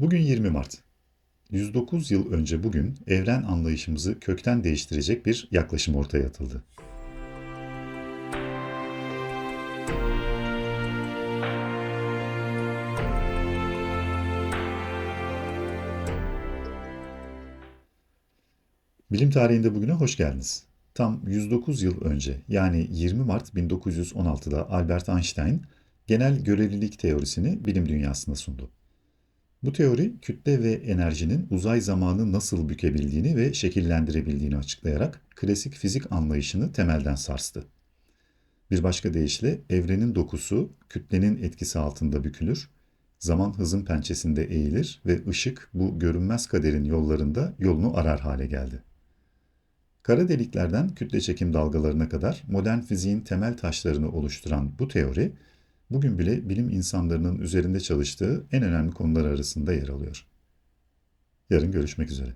Bugün 20 Mart. 109 yıl önce bugün evren anlayışımızı kökten değiştirecek bir yaklaşım ortaya atıldı. Bilim tarihinde bugüne hoş geldiniz. Tam 109 yıl önce yani 20 Mart 1916'da Albert Einstein genel görelilik teorisini bilim dünyasına sundu. Bu teori kütle ve enerjinin uzay zamanı nasıl bükebildiğini ve şekillendirebildiğini açıklayarak klasik fizik anlayışını temelden sarstı. Bir başka deyişle evrenin dokusu kütlenin etkisi altında bükülür, zaman hızın pençesinde eğilir ve ışık bu görünmez kaderin yollarında yolunu arar hale geldi. Kara deliklerden kütle çekim dalgalarına kadar modern fiziğin temel taşlarını oluşturan bu teori, bugün bile bilim insanlarının üzerinde çalıştığı en önemli konular arasında yer alıyor. Yarın görüşmek üzere.